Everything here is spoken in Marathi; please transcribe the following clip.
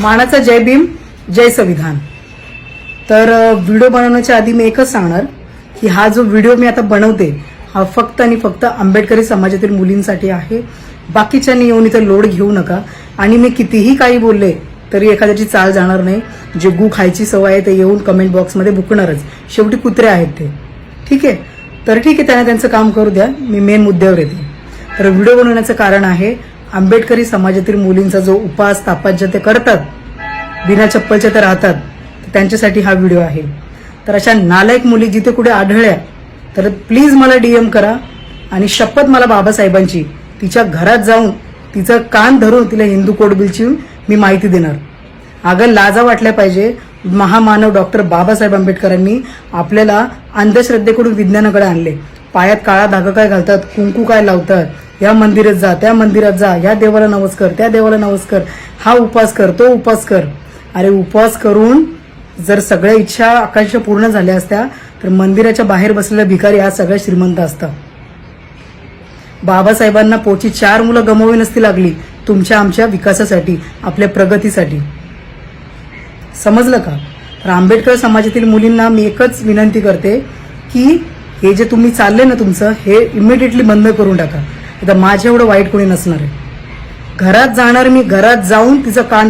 मानाचा जय भीम जय संविधान. तर व्हिडिओ बनवण्याच्या आधी मी एकच सांगणार की हा जो व्हिडिओ मी आता बनवते हा फक्त आणि फक्त आंबेडकरी समाजातील मुलींसाठी आहे. बाकीच्यांनी येऊन इथं लोड घेऊ नका. आणि मी कितीही काही बोलले तरी एखाद्याची चाल जाणार नाही. जे गू खायची सवय आहे ते येऊन कमेंट बॉक्समध्ये बुकणारच. शेवटी कुत्रे आहेत ते. ठीक आहे? तर ठीक आहे त्यांना त्यांचं काम करू द्या. मी मेन मुद्द्यावर येते. तर व्हिडिओ बनवण्याचं कारण आहे आंबेडकरी समाजातील मुलींचा जो उपास तापांच्या ते करतात बिना चप्पलच्या ते राहतात त्यांच्यासाठी हा व्हिडिओ आहे. तर अशा नालायक मुली जिथे कुठे आढळल्या तर प्लीज मला डीएम करा आणि शपथ मला बाबासाहेबांची. तिच्या घरात जाऊन तिचं कान धरून तिला हिंदू कोड बिलची मी माहिती देणार. अगं लाजा वाटल्या पाहिजे. महामानव डॉक्टर बाबासाहेब आंबेडकरांनी आपल्याला अंधश्रद्धेकडून विज्ञानाकडे आणले. पायात काळा धागा काय घालतात कुंकू काय लावतात या मंदिरात जा त्या मंदिरात जा या देवाला नमस्कार त्या देवाला नमस्कार हा उपास कर तो उपास कर. अरे उपवास करून जर सगळ्या इच्छा आकांक्षा पूर्ण झाल्या असत्या तर मंदिराच्या बाहेर बसलेला भिकारी हा सगळ्या श्रीमंत असता बाबासाहेबांना पोची चार मुलं गमावी नसती लागली तुमच्या आमच्या विकासासाठी आपल्या प्रगतीसाठी. समजलं का? तर आंबेडकर समाजातील मुलींना मी एकच विनंती करते की हे जे तुम्ही चालले ना तुमचं हे इमिडिएटली बंद करून टाका. आता माझ्या एवढं वाईट कोणी नसणार आहे. घरात जाणार मी घरात जाऊन तिचं कान